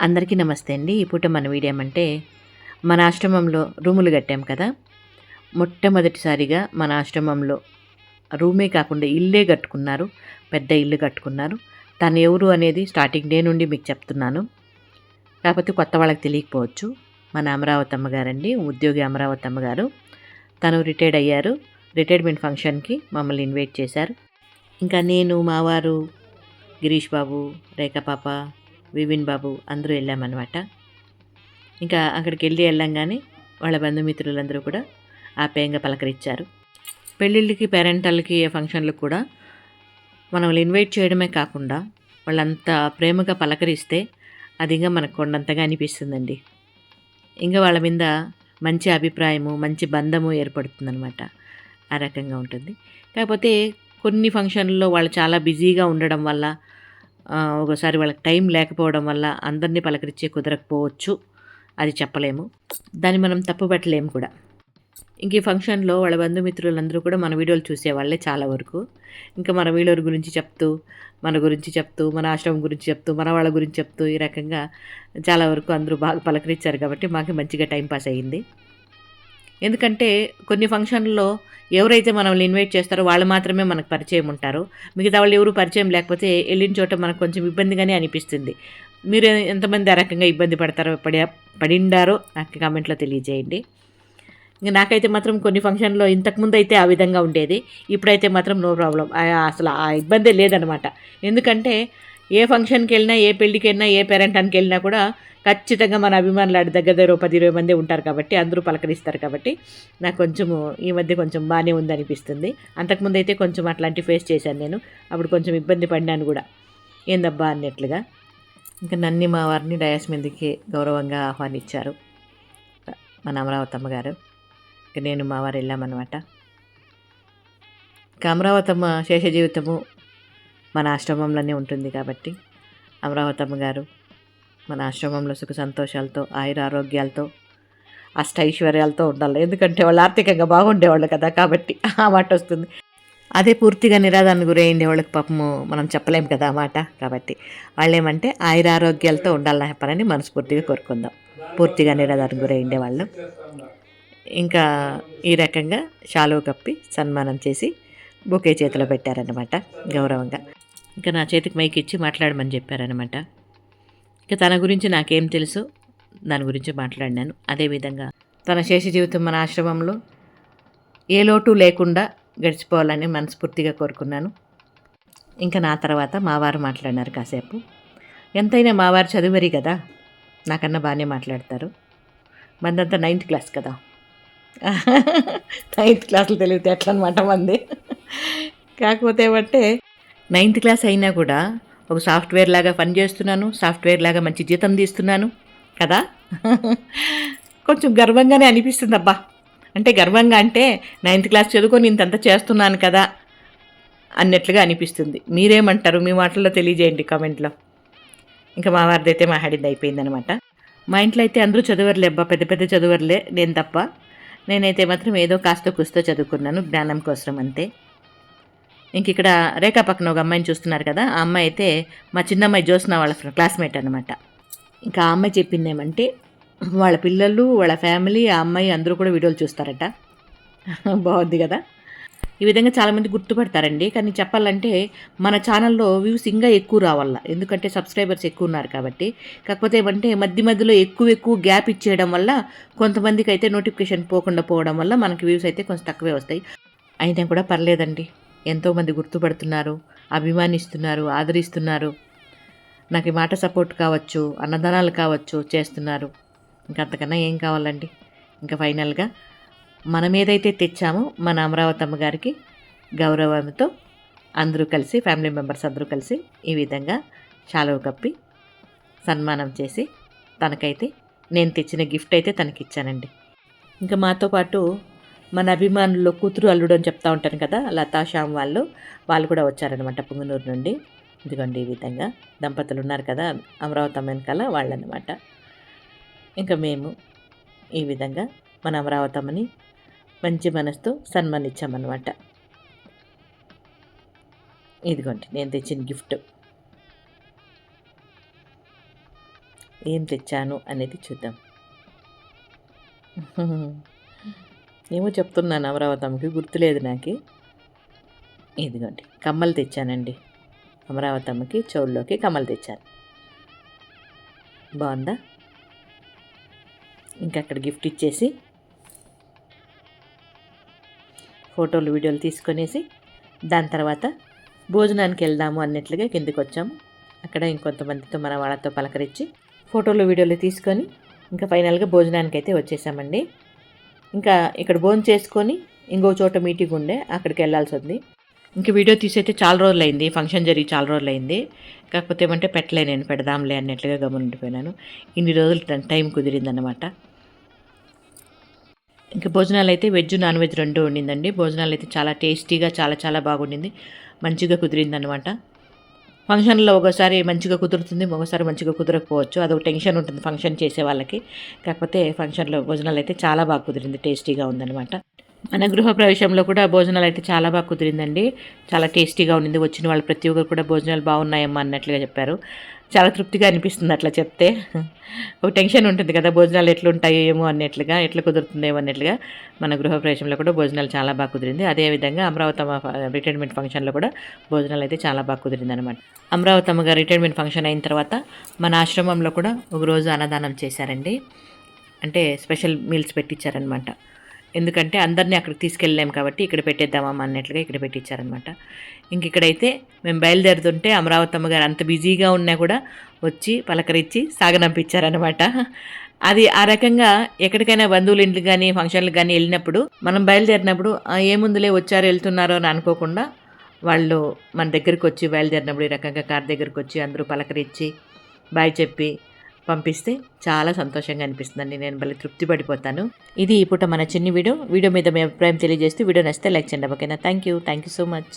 అందరికీ నమస్తే అండి. ఈ పూట మన వీడియో ఏమంటే మన ఆశ్రమంలో రూములు కట్టాం కదా. మొట్టమొదటిసారిగా మన ఆశ్రమంలో రూమే కాకుండా ఇల్లే కట్టుకున్నారు. పెద్ద ఇల్లు కట్టుకున్నారు. తను ఎవరు అనేది స్టార్టింగ్ డే నుండి మీకు చెప్తున్నాను. కాకపోతే కొత్త వాళ్ళకి తెలియకపోవచ్చు. మన అమరావతమ్మ గారండి ఉద్యోగి అమరావతమ్మ గారు. తను రిటైర్డ్ అయ్యారు. రిటైర్మెంట్ ఫంక్షన్కి మమ్మల్ని ఇన్వైట్ చేశారు. ఇంకా నేను మావారు గిరీష్ బాబు రేఖా పాప వివిన్ బాబు అందరూ వెళ్ళామన్నమాట. ఇంకా అక్కడికి వెళ్ళి వెళ్ళంగానే వాళ్ళ బంధుమిత్రులందరూ కూడా ఆప్యాయంగా పలకరించారు. పెళ్ళిళ్ళకి పేరెంటల్కి ఫంక్షన్లకు కూడా మనం ఇన్వైట్ చేయడమే కాకుండా వాళ్ళంత ప్రేమగా పలకరిస్తే అది ఇంకా మనకు కొండంతగా అనిపిస్తుందండి. ఇంకా వాళ్ళ మీద మంచి అభిప్రాయము మంచి బంధము ఏర్పడుతుందనమాట ఆ రకంగా ఉంటుంది. కాకపోతే కొన్ని ఫంక్షన్లలో వాళ్ళు చాలా బిజీగా ఉండడం వల్ల ఒకసారి వాళ్ళకి టైం లేకపోవడం వల్ల అందరినీ పలకరించే కుదరకపోవచ్చు. అది చెప్పలేము. దాన్ని మనం తప్పుపట్టలేము కూడా. ఇంక ఈ ఫంక్షన్లో వాళ్ళ బంధుమిత్రులందరూ కూడా మన వీడియోలు చూసేవాళ్ళే చాలా వరకు. ఇంకా మన వీడియోల గురించి చెప్తూ మన గురించి చెప్తూ మన ఆశ్రమం గురించి చెప్తూ మన వాళ్ళ గురించి చెప్తూ ఈ రకంగా చాలా వరకు అందరూ బాగా పలకరించారు కాబట్టి మాకు మంచిగా టైం పాస్ అయ్యింది. ఎందుకంటే కొన్ని ఫంక్షన్లో ఎవరైతే మనల్ని ఇన్వైట్ చేస్తారో వాళ్ళు మాత్రమే మనకు పరిచయం ఉంటారు. మిగతా వాళ్ళు ఎవరు పరిచయం లేకపోతే వెళ్ళిన చోట మనకు కొంచెం ఇబ్బందిగానే అనిపిస్తుంది. మీరు ఎంతమంది ఆ రకంగా ఇబ్బంది పడతారో పడి పడిండారో నాకు కామెంట్లో తెలియజేయండి. ఇంకా నాకైతే మాత్రం కొన్ని ఫంక్షన్లో ఇంతకుముందు అయితే ఆ విధంగా ఉండేది. ఇప్పుడైతే మాత్రం నో ప్రాబ్లం. అసలు ఆ ఇబ్బందే లేదనమాట. ఎందుకంటే ఏ ఫంక్షన్కి వెళ్ళినా ఏ పెళ్ళికి వెళ్ళినా ఏ పేరెంటానికి వెళ్ళినా కూడా ఖచ్చితంగా మన అభిమానులు ఆడి దగ్గర దగ్గర పది ఇరవై మంది ఉంటారు కాబట్టి అందరూ పలకరిస్తారు కాబట్టి నాకు కొంచెము ఈ మధ్య కొంచెం బాగానే ఉందనిపిస్తుంది. అంతకుముందు అయితే కొంచెం అట్లాంటి ఫేస్ చేశాను నేను. అప్పుడు కొంచెం ఇబ్బంది పడినాను కూడా. ఏందబ్బా అన్నట్లుగా. ఇంకా నన్ని మా వారిని డయాస్ మీదకి గౌరవంగా ఆహ్వానించారు. మన అమరావతమ్మ గారు. ఇంకా నేను మా వారు వెళ్ళామన్నమాట. ఇంకా అమరావతమ్మ శేష జీవితము మన ఆశ్రమంలోనే ఉంటుంది కాబట్టి. అమరావతమ్మ గారు మన ఆశ్రమంలో సుఖ సంతోషాలతో ఆయుర ఆరోగ్యాలతో అష్టైశ్వర్యాలతో ఉండాలి. ఎందుకంటే వాళ్ళు ఆర్థికంగా బాగుండేవాళ్ళు కదా కాబట్టి ఆ మాట వస్తుంది. అదే పూర్తిగా నిరాదాన్ని గురైండే వాళ్ళకి పాపము మనం చెప్పలేం కదా మాట కాబట్టి. వాళ్ళు ఏమంటే ఆయుర ఆరోగ్యాలతో ఉండాలని చెప్పాలని మనస్ఫూర్తిగా కోరుకుందాం. పూర్తిగా నిరాదాన్ని గురైండే వాళ్ళు. ఇంకా ఈ రకంగా షాలువ కప్పి సన్మానం చేసి బొకే చేతిలో పెట్టారన్నమాట గౌరవంగా. ఇంకా నా చేతికి మైక్ ఇచ్చి మాట్లాడమని చెప్పారనమాట ఇక తన గురించి నాకేం తెలుసు దాని గురించి మాట్లాడినాను. అదేవిధంగా తన శేష జీవితం మన ఆశ్రమంలో ఏ లోటు లేకుండా గడిచిపోవాలని మనస్ఫూర్తిగా కోరుకున్నాను. ఇంకా నా తర్వాత మావారు మాట్లాడినారు కాసేపు. ఎంతైనా మావారు చదువరి కదా నాకన్నా బాగానే మాట్లాడతారు. మందంతా నైన్త్ క్లాస్ కదా. నైన్త్ క్లాస్లో తెలివితే ఎట్లా అనమాట మంది. కాకపోతే ఏమంటే నైన్త్ క్లాస్ అయినా కూడా ఒక సాఫ్ట్వేర్ లాగా పని చేస్తున్నాను సాఫ్ట్వేర్ లాగా మంచి జీతం తీస్తున్నాను కదా? కొంచెం గర్వంగానే అనిపిస్తుంది అబ్బా అంటే గర్వంగా అంటే నైన్త్ క్లాస్ చదువుకొని ఇంతంత చేస్తున్నాను కదా అన్నట్లుగా అనిపిస్తుంది. మీరేమంటారు? మీ మాటల్లో తెలియజేయండి కామెంట్లో. ఇంకా మా వారిది అయితే మాట్లాడింది అయిపోయిందనమాట మా ఇంట్లో అయితే అందరూ చదవర్లే అబ్బా పెద్ద పెద్ద చదువర్లే నేను తప్ప. నేనైతే మాత్రం ఏదో కాస్త కుస్తో చదువుకున్నాను జ్ఞానం కోసం అంతే. ఇంక ఇక్కడ రేఖా పక్కన ఒక అమ్మాయిని చూస్తున్నారు కదా ఆ అమ్మాయి అయితే మా చిన్నమ్మాయి జ్యోత్స్న వాళ్ళ క్లాస్మేట్ అనమాట ఇంకా ఆ అమ్మాయి చెప్పింది ఏమంటే వాళ్ళ పిల్లలు వాళ్ళ ఫ్యామిలీ ఆ అమ్మాయి అందరూ కూడా వీడియోలు చూస్తారట. బాగుంది కదా? ఈ విధంగా చాలామంది గుర్తుపడతారండి. కానీ చెప్పాలంటే మన ఛానల్లో వ్యూస్ ఇంకా ఎక్కువ రావాల ఎందుకంటే సబ్స్క్రైబర్స్ ఎక్కువ ఉన్నారు కాబట్టి. కాకపోతే ఏమంటే మధ్య మధ్యలో ఎక్కువ ఎక్కువ గ్యాప్ ఇచ్చేయడం వల్ల కొంతమందికి అయితే నోటిఫికేషన్ పోకుండా పోవడం వల్ల మనకి వ్యూస్ అయితే కొంచెం తక్కువే వస్తాయి. అయినా కూడా పర్లేదండి. ఎంతోమంది గుర్తుపడుతున్నారు అభిమానిస్తున్నారు ఆదరిస్తున్నారు. నాకు మాట సపోర్ట్ కావచ్చు అన్నదానాలు కావచ్చు చేస్తున్నారు. ఇంకా అంతకన్నా ఏం కావాలండి? ఇంకా ఫైనల్గా మనం ఏదైతే తెచ్చామో మన అమరావతమ్మ గారికి గౌరవంతో అందరూ కలిసి ఫ్యామిలీ మెంబర్స్ అందరూ కలిసి ఈ విధంగా శాలువ కప్పి సన్మానం చేసి తనకైతే నేను తెచ్చిన గిఫ్ట్ అయితే తనకి ఇచ్చానండి ఇంకా మాతో పాటు మన అభిమానుల్లో కూతురు అల్లుడు అని చెప్తా ఉంటాను కదా లతా శ్యామ్ వాళ్ళు వాళ్ళు కూడా వచ్చారనమాట పుంగనూరు నుండి. ఇదిగోండి ఈ విధంగా దంపతులు ఉన్నారు కదా అమరావతి వెనకాల వాళ్ళనమాట ఇంకా మేము ఈ విధంగా మన అమరావతమ్మని మంచి మనసుతో సన్మానించామన్నమాట. ఇదిగోండి నేను తెచ్చిన గిఫ్ట్. ఏం తెచ్చాను అనేది చూద్దాం. ఏమో చెప్తున్నాను అమరావతమ్మకి గుర్తులేదు నాకు. ఇదిగోండి కమ్మలు తెచ్చానండి. అమరావతమ్మకి చెవుల్లోకి కమ్మలు తెచ్చాను. బాగుందా? ఇంకా అక్కడ గిఫ్ట్ ఇచ్చేసి ఫోటోలు వీడియోలు తీసుకొనేసి దాని తర్వాత భోజనానికి వెళ్దాము అన్నట్లుగా కిందికి వచ్చాము. అక్కడ ఇంకొంతమందితో మన వాళ్ళతో పలకరించి ఫోటోలు వీడియోలు తీసుకొని ఇంకా ఫైనల్గా భోజనానికి అయితే వచ్చేసామండి. ఇంకా ఇక్కడ భోజనం చేసుకొని ఇంకో చోట మీటింగ్ ఉండే అక్కడికి వెళ్ళాల్సి ఉంది ఇంక వీడియో తీసైతే చాలా రోజులు అయింది ఫంక్షన్ జరిగి చాలా రోజులు అయింది కాకపోతే ఏమంటే పెట్టలే నేను పెడదాంలే అన్నట్లుగా గమనిండిపోయినాను ఇన్ని రోజులు టైం- టైం కుదిరిందన్నమాట. ఇంకా భోజనాలు అయితే వెజ్ నాన్ వెజ్ రెండు ఉండిందండి. భోజనాలు అయితే చాలా టేస్టీగా చాలా చాలా బాగుండింది. మంచిగా కుదిరిందనమాట ఫంక్షన్లో ఒకసారి మంచిగా కుదురుతుంది ఒకసారి మంచిగా కుదరకపోవచ్చు. అదొక టెన్షన్ ఉంటుంది ఫంక్షన్ చేసే వాళ్ళకి. కాకపోతే ఫంక్షన్లో భోజనాలు అయితే చాలా బాగా కుదిరింది టేస్టీగా ఉందన్నమాట. మన గృహ ప్రవేశంలో కూడా భోజనాలు అయితే చాలా బాగా కుదిరిందండి. చాలా టేస్టీగా ఉండింది. వచ్చిన వాళ్ళు ప్రతి ఒక్కరు కూడా భోజనాలు బాగున్నాయమ్మా అన్నట్లుగా చెప్పారు. చాలా తృప్తిగా అనిపిస్తుంది అట్లా చెప్తే. ఒక టెన్షన్ ఉంటుంది కదా భోజనాలు ఎట్లుంటాయో ఏమో అన్నట్లుగా ఎట్లా కుదురుతుందేమో అన్నట్లుగా మన గృహ ప్రవేశంలో కూడా భోజనాలు చాలా బాగా కుదిరింది. అదేవిధంగా అమరావతమ్మ రిటైర్మెంట్ ఫంక్షన్లో కూడా భోజనాలు అయితే చాలా బాగా కుదిరింది అనమాట అమరావతమ్మ గారు రిటైర్మెంట్ ఫంక్షన్ అయిన తర్వాత మన ఆశ్రమంలో కూడా ఒకరోజు అన్నదానం చేశారండి. అంటే స్పెషల్ మీల్స్ పెట్టించారనమాట ఎందుకంటే అందరినీ అక్కడికి తీసుకెళ్ళలేము కాబట్టి ఇక్కడ పెట్టేద్దామమ్మా అన్నట్లుగా ఇక్కడ పెట్టించారనమాట ఇంక ఇక్కడైతే మేము బయలుదేరుతుంటే అమరావతమ్మ గారు అంత బిజీగా ఉన్నా కూడా వచ్చి పలకరించి సాగనంపించారనమాట అది ఆ రకంగా ఎక్కడికైనా బంధువుల ఇంటికి కానీ ఫంక్షన్లకు కానీ వెళ్ళినప్పుడు మనం బయలుదేరినప్పుడు ఏముందులే వచ్చారు వెళ్తున్నారో అని అనుకోకుండా వాళ్ళు మన దగ్గరికి వచ్చి బయలుదేరినప్పుడు ఈ రకంగా కార్ దగ్గరికి వచ్చి అందరూ పలకరించి బాయ్ చెప్పి పంపిస్తే చాలా సంతోషంగా అనిపిస్తుందండి. నేను భలే తృప్తి పడిపోతాను. ఇది ఈ పూట మన చిన్ని వీడియో. వీడియో మీద మీ అభిప్రాయం తెలియజేస్తూ వీడియో నచ్చితే లైక్ చేయండి. ఓకేనా? Thank you thank you so much.